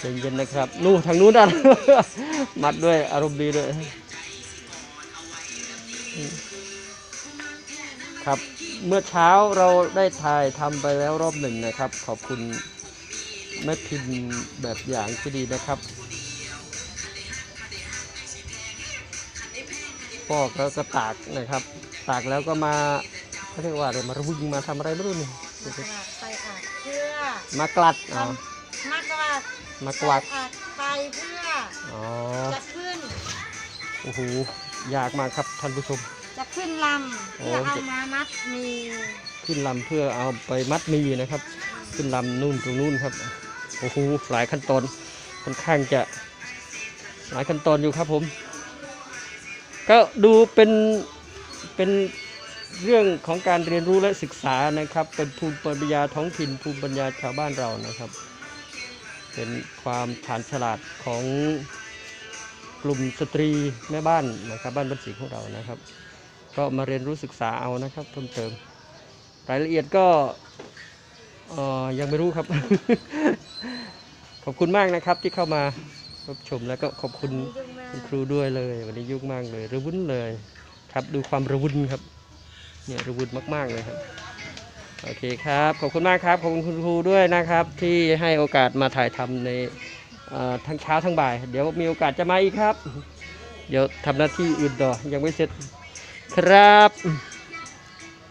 เย็นๆนะครับนู่นทางนู้นอะมัดด้วยอารมณ์ดีด้วยครับเมื่อเช้าเราได้ถ่ายทำไปแล้วรอบหนึ่งนะครับ ขอบคุณแม่พิมพ์แบบอย่างที่ดีนะครับปอกแล้วก็ตากนะครับ ตากแล้วก็มาเขาเรียกว่าอะไรมารุงมาทำอะไรไม่รู้นี่กระดาษไปอัดเพื่อมากลัดอ๋อทำ มากระดาษมากวักอัดไปเพื่ออ๋อจะขึ้นโอ้โหยากมากครับท่านผู้ชม จะขึ้นลำโอ้เพื่อเอามามัดมีขึ้นลำเพื่อเอาไปมัดหมีนะครับ ขึ้นลำนู่นตรงนู่นครับโอ้โหหลายขั้นตอนค่อนข้างจะหลายขั้นตอนอยู่ครับผม ก็ดูเป็นเป็นเรื่องของการเรียนรู้และศึกษานะครับ เป็นภูมิปัญญาท้องถิ่นภูมิปัญญาชาวบ้านเรานะครับ เป็นความฉานฉลาดของกลุ่มสตรีแม่บ้านนะครับ บ้านบ้านสิงห์ของเรานะครับ ก็มาเรียนรู้ศึกษาเอานะครับเพิ่มเติมรายละเอียดก็ยังไม่รู้ครับ ขอบคุณมากนะครับที่เข้ามารับชมแล้วก็ขอบคุณคุณครูด้วยเลย วันนี้ยุ่งมากเลยระวุ้นเลยครับดูความระวุ้นครับเนี่ยระวุ้นมาก ๆ เลยครับ โอเคครับ ขอบคุณมากครับ ขอบคุณคุณครูด้วยนะครับ ที่ให้โอกาสมาถ่ายทำในทั้งเช้าทั้งบ่าย เดี๋ยวมีโอกาสจะมาอีกครับ เดี๋ยวทำหน้าที่อื่นต่อยังไม่เสร็จครับ